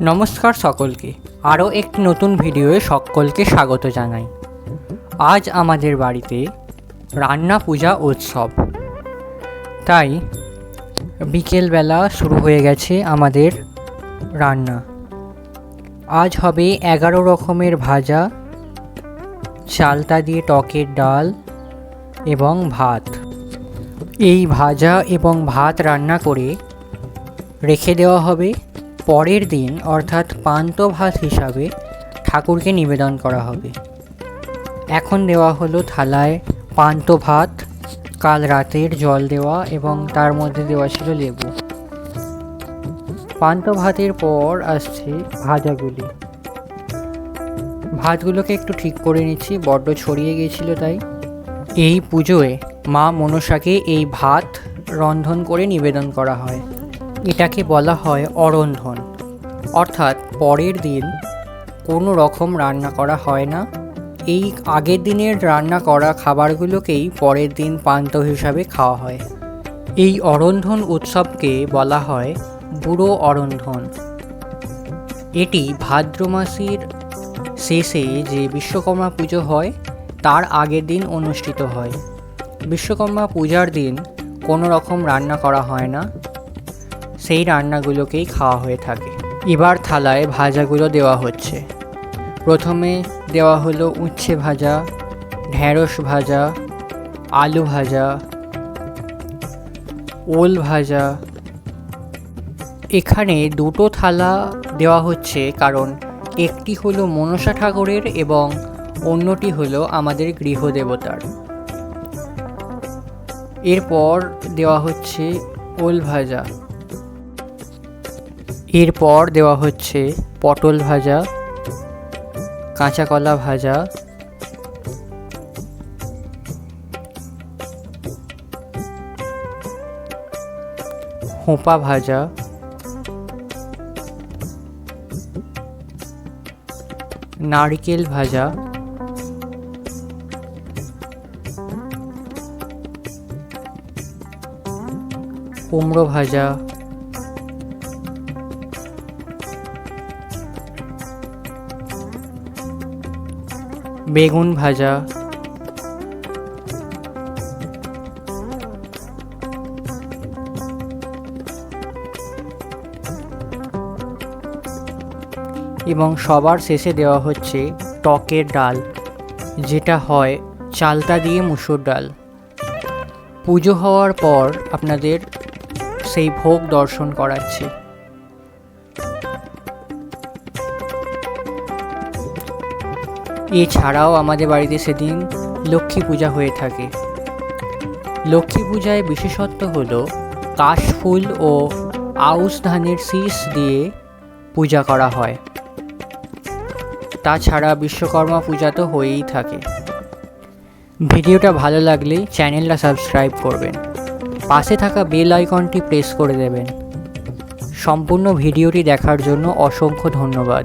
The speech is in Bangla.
নমস্কার সকলকে। আরও একটি নতুন ভিডিওয়ে সকলকে স্বাগত জানাই। আজ আমাদের বাড়িতে রান্না পূজা উৎসব। তাই বিকেলবেলা শুরু হয়ে গেছে আমাদের রান্না। আজ হবে এগারো রকমের ভাজা, চালতা দিয়ে টকের ডাল এবং ভাত। এই ভাজা এবং ভাত রান্না করে রেখে দেওয়া হবে পরের দিন, অর্থাৎ পান্ত ভাত হিসাবে ঠাকুরকে নিবেদন করা হবে। এখন দেওয়া হলো থালায় পান্ত ভাত কাল রাতের জল দেওয়া এবং তার মধ্যে দেওয়া ছিল লেবু। পান্ত ভাতের পর আসছে ভাজাগুলি। ভাতগুলোকে একটু ঠিক করে নিচ্ছি, বড্ড ছড়িয়ে গিয়েছিল তাই। এই পুজোয় মা মনসাকে এই ভাত রন্ধন করে নিবেদন করা হয়। এটাকে বলা হয় অরন্ধন। অর্থাৎ পরের দিন কোনো রকম রান্না করা হয় না। এই আগের দিনের রান্না করা খাবারগুলোকেই পরের দিন পান্ত হিসাবে খাওয়া হয়। এই অরন্ধন উৎসবকে বলা হয় বুড়ো অরন্ধন। এটি ভাদ্র মাসের শেষে যে বিশ্বকর্মা পুজো হয়, তার আগের দিন অনুষ্ঠিত হয়। বিশ্বকর্মা পূজার দিন কোনো রকম রান্না করা হয় না। সেই রান্নাগুলোকেই খাওয়া হয়ে থাকে। এবার থালায় ভাজাগুলো দেওয়া হচ্ছে। প্রথমে দেওয়া হলো উচ্ছে ভাজা ঢ্যাঁড়স ভাজা, আলু ভাজা, ওল ভাজা। এখানে দুটো থালা দেওয়া হচ্ছে কারণ একটি হলো মনসা ঠাকুরের এবং অন্যটি হলো আমাদের গৃহদেবতার। এরপর দেওয়া হচ্ছে ওল ভাজা। এরপর দেওয়া হচ্ছে পটল ভাজা কাঁচা কলা ভাজা হোঁপা ভাজা নারকেল ভাজা কুমড়ো ভাজা বেগুন ভাজা। এবং সবার শেষে দেওয়া হচ্ছে টকের ডাল, যেটা হয় চালতা দিয়ে মুসুর ডাল। পুজো হওয়ার পর আপনাদের সেই ভোগ দর্শন করাচ্ছি। এছাড়াও আমাদের বাড়িতে সেদিন লক্ষ্মী পূজা হয়ে থাকে। লক্ষ্মী পূজায় বিশেষত্ব হল কাশফুল ও আউশ ধানের শীষ দিয়ে পূজা করা হয়। তাছাড়া বিশ্বকর্মা পূজা তো হয়েই থাকে। ভিডিওটা ভালো লাগলে চ্যানেলটা সাবস্ক্রাইব করবেন। পাশে থাকা বেল আইকনটি প্রেস করে দেবেন। সম্পূর্ণ ভিডিওটি দেখার জন্য অসংখ্য ধন্যবাদ।